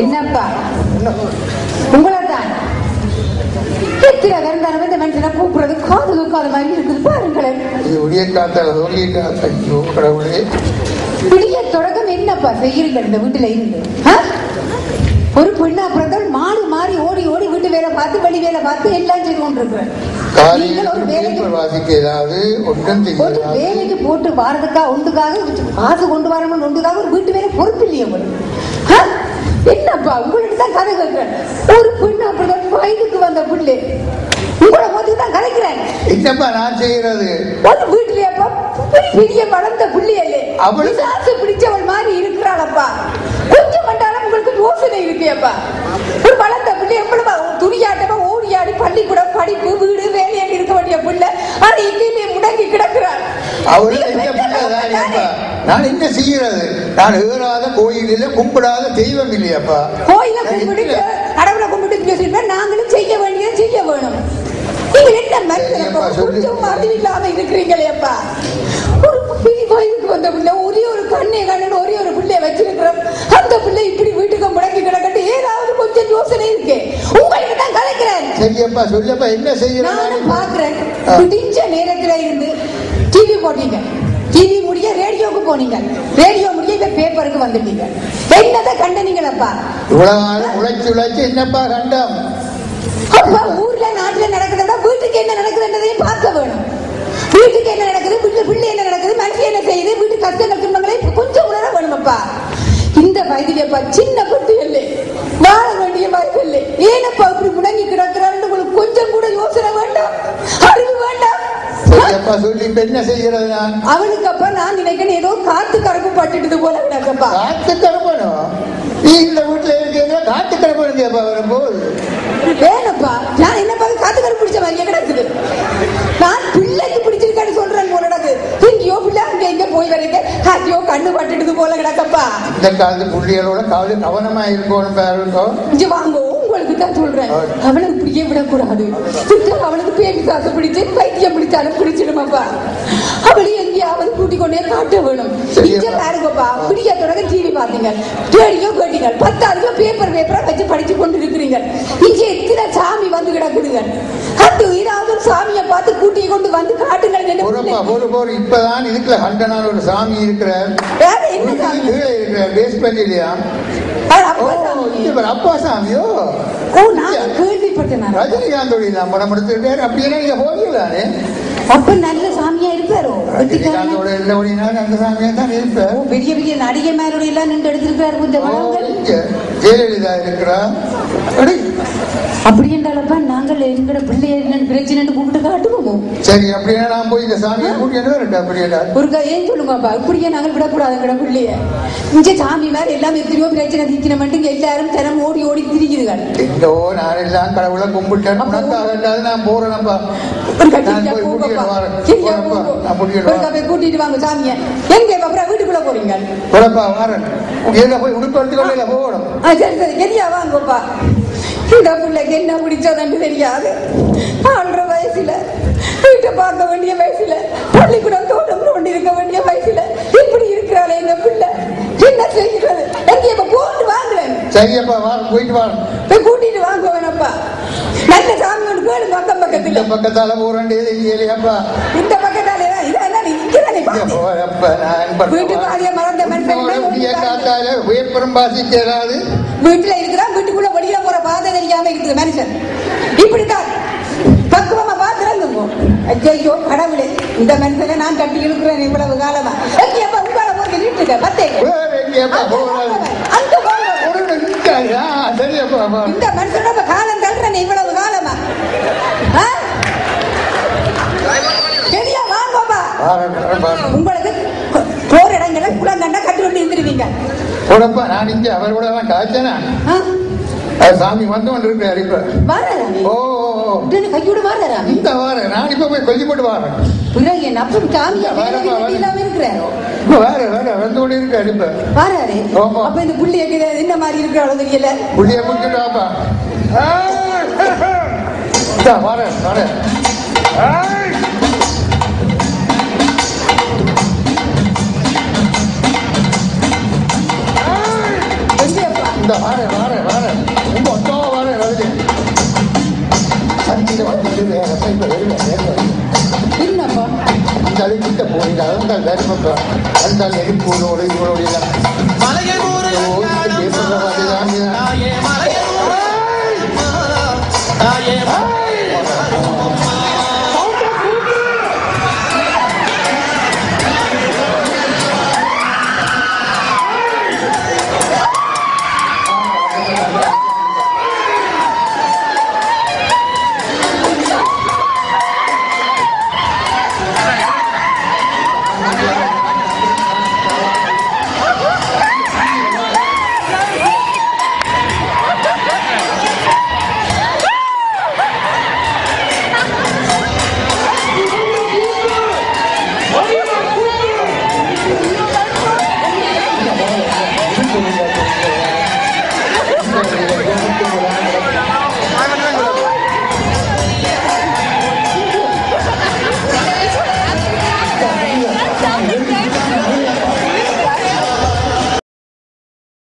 என்னப்பா? உங்களை தான் கூப்பிடுறது காது தூக்காத மாதிரி இருக்குது. பாருங்களேன். இது விடிய காத்தால சொல்லி காத்தையோ தொடக்கம் என்னப்பா செய்யறீங்க இந்த வீட்டுல இருந்து? ஒரு பெண்ணா பிறந்தால் மாறி மாறி ஓடி ஓடி வீட்டு வேலை பார்த்து வெளி வேலை பார்த்து எல்லாம் செய்து கொண்டிருக்கிறேன் ஒரு வேலைக்கு போட்டு வாரதுக்காக ஒன்றுக்காக காசு கொண்டு வரணும்னு ஒன்றுக்காக ஒரு வீட்டு வேலை பொறுப்பு இல்லையே என்னப்பா உங்களுக்கு தான் கதை கேட்கிறேன். ஒரு பெண்ணு அப்படிதான் வயதுக்கு வந்த பிள்ளை. உங்களை மொத்தம் தான் கதைக்கிறேன். என்னப்பா நான் செய்யறது? ஒரு வீட்டுலயப்பா பெரிய வளர்ந்த பிள்ளையல்லே. அவளு- பிசாசு பிடிச்சவள் மாதிரி இருக்கிறாளப்பா. கொஞ்சம் மண்டாலும் உங்களுக்கு யோசனை இருக்கேப்பா ஒரு வளர்ந்த பிள்ளை எவ்வளவு துணியாட்டமா ஓடி ஆடி பள்ளிக்கூடம் படிப்பு வீடு வேலையாக இருக்க வேண்டிய பிள்ளை. ஆனா எங்கேயுமே முடங்கி கிடக்கிறாள். அவரு நீங்க என்ன பெத்த பிள்ளைதானேப்பா தானே. நான் என்ன செய்யறது? நான் ஏறாத கோயிலில் கும்பிடாத தெய்வம் இல்லையாப்பா கோயில கும்பிட்டு கடவுளை கும்பிட்டு பேசிட்டு நாங்களும் செய்ய வேண்டியதை செய்ய வேணும். நீங்க என்ன அறிவு இல்லாம இருக்கிறீங்களேப்பா ஒரு வயதுக்கு வந்த பிள்ளை ஒரே ஒரு கண்ணை கண்ணன் ஒரே ஒரு பிள்ளைய வச்சிருக்கிறோம். அந்த பிள்ளை இப்படி வீட்டுக்கு முடங்கி கிடக்கட்டு ஏதாவது கொஞ்சம் யோசனை இருக்கு. உங்களுக்கு தான் கலைக்கிறேன். சரியப்பா சொல்லப்பா என்ன செய்யறது நானும் பாக்குறேன் நேரத்துல இருந்து டிவி போட்டீங்க. டிவி முடிய ரேடியோக்கு போனீங்க. ரேடியோ முடிய இப்ப பேப்பருக்கு வந்துட்டீங்க. என்னதை கண்டனீங்களப்பா? இவ்வளவு உழைச்சு உழைச்சு என்னப்பா கண்டம்? அப்பா ஊர்ல நாட்டுல நடக்கிறத விட வீட்டுக்கு என்ன நடக்குதுன்றதையும் பார்க்க வேணும். வீட்டுக்கு என்ன நடக்குது வீட்டுல பிள்ளை என்ன நடக்குது மனுஷன் என்ன செய்யுது வீட்டு கஷ்டங்கள் துன்பங்களை கொஞ்சம் உணர வேணுமப்பா. இந்த வயதிலேப்பா சின்ன சொல்லி இப்ப என்ன செய்யறது நான்? அவனுக்கு அப்ப நான் நினைக்கிறேன் ஏதோ காத்து கருப்பு பட்டுட்டு போல கிடக்கப்பா காத்து கிளம்பணும் நீ இந்த வீட்டுல இருக்கீங்க காத்து கிளம்பணுங்கப்பா வரும்போது. வேணப்பா நான் என்ன பார்க்க காத்து கருப்பு பிடிச்ச கிடக்குது. நான் பிள்ளைக்கு பிடிச்சிருக்கேன்னு சொல்றேன் போல கிடக்கு. எங்கேயோ பிள்ளை அங்க எங்க போய் வரைக்கும் ஐயோ கண்ணு பட்டுட்டு போல கிடக்கப்பா இந்த காலத்து புள்ளிகளோட காவல் கவனமா இருக்கணும் பாருங்க. இங்க வாங்க. தான் சொல்றேன். அவளை இப்படியே விடக்கூடாது. விட்டு அவளுக்கு பேட்டி காசு பிடிச்சு பைத்தியம் பிடிச்சாலும் பிடிச்சிடுமாப்பா. அவளை எங்கேயாவது கூட்டிக் கொண்டே காட்ட வேணும். இங்க. பாருங்கப்பா பிடிக்க தொடங்க டிவி பாத்தீங்க. ரேடியோ கேட்டீங்க. பத்தாவது பேப்பர் பேப்பரா வச்சு படிச்சு கொண்டு இருக்கிறீங்க இங்க எத்தனை சாமி வந்து கிடக்குதுங்க. அது ஏதாவது ஒரு சாமியை பார்த்து கூட்டி கொண்டு வந்து காட்டுங்கள் பொறு பொறு இப்பதான் இதுக்குள்ள ஹண்டனான ஒரு சாமி இருக்கிற என்ன சாமி? இருக்கிற அது ஓ அப்பா சாமியோ? ஓ நான் கேள்விப்பட்டேன். ரஜினிகாந்தோடைய நான் படம் எடுத்துக்கிட்டேன் அப்படின்னா நீங்க போகலானே அப்ப நல்ல சாமியா இருப்பாரோ? ரஜினிகாந்தோட இல்ல அந்த சாமியா தான் இருப்பேன் ஓ, பெரிய பெரிய நடிகைமாரோட எல்லாம் நின்று எடுத்திருக்காரு இங்க ஜெயலலிதா இருக்கிறா அப்படி என்றாலப்பா நாங்கள் எங்கட பிள்ளைய என்னன்னு பிரச்சனை கூப்பிட்டு காட்டுவோமோ? சரி அப்படின்னா நான் போய் இந்த சாமியை கூட்டிட்டு வரட்டா அப்படியா ஒரு க- ஏன் சொல்லுங்கப்பா? இப்படியே நாங்கள் விடக்கூடாது எங்கட பிள்ளைய. இங்க சாமி மாதிரி எல்லாம் எத்தனையோ பிரச்சனை தீக்கின மட்டும் எல்லாரும் தினம் ஓடி ஓடி திரிக்குதுகள் எங்கோ நான் எல்லாம் கடவுளை கும்பிட்டேன் உனக்காகட்டாவது நான் போறேனப்பா. கூட்டிட்டு வரேன். வரேன். வாங்க சாமிய. எங்க வீட்டுக்குள்ள போறீங்க? வரேன். போய் உடுப்பு எடுத்துக்கொள்ள போகணும். சரி சரி. சரியா வாங்கப்பா. இந்த பிள்ளைக்கு என்ன பிடிச்சதுன்னு தெரியாது. ஆள்ற வயசுல வீட்டை பார்க்க வேண்டிய வயசுல பள்ளிக்கூடம் தோட்டம் கொண்டு இருக்க வேண்டிய வயசுல இப்படி இருக்கிறாளே எங்க பிள்ளை. என்ன செய்கிறது? எங்க இப்ப போட்டு வாங்குறேன். சரியப்பா வர போயிட்டு வரேன் போய் கூட்டிட்டு வாங்க வேணப்பா. நல்ல சாமி ஒன்று கேளு பக்கம் இந்த பக்கத்துல பக்கத்தால போறேன். இல்லையாப்பா இந்த பக்கத்தாலே வீட்டுல இருக்கிறான் வீட்டுக்குள்ள தெரியாம இருக்குது மனுஷன். இப்படித்தான் பக்குவமா பாத்துறங்க ஐயோ கடவுளே இந்த மனுஷனை நான் கட்டி இருக்கிறேன் இவ்வளவு காலமா. எப்ப உங்களை போட்டு எங்கேப்பா சரியப்பா வா. இந்த மனுஷனோட காலம் தள்ளுறேன் இவ்வளவு காலமா? சரியா வாங்கப்பா. உங்களுக்கு போற இடங்களை குளங்கண்டா கட்டி கொண்டு இருந்துருவீங்க. நான் இங்க அவர் கூட காய்ச்சனா? சாமி வந்து கொண்டு இருக்கிறார் இப்ப ஓ கையோட வாராராமே இந்த வாரேன் நான் இப்ப போய் கொஞ்சம் போட்டு வாரேன். பிறகு என் அப்பன் வர. இல்லாம இருக்கிறாரோ? வேற வேற வந்து கொண்டு இருக்காரு இப்ப வாராரு. அப்ப இந்த புள்ளி என்ன மாதிரி இருக்கிறாளோ தெரியல. புள்ளிய வரேன் வரேன். இந்த வாரேன் வாரேன் வாரேன். அப்ப இப்ப வருவேன் வருவேன். என்னப்பா? அந்த அழைச்சிட்ட போறீங்க அதான் வருமப்பா அந்த நெருப்பூரோடு இவரோடு பேசுறதா,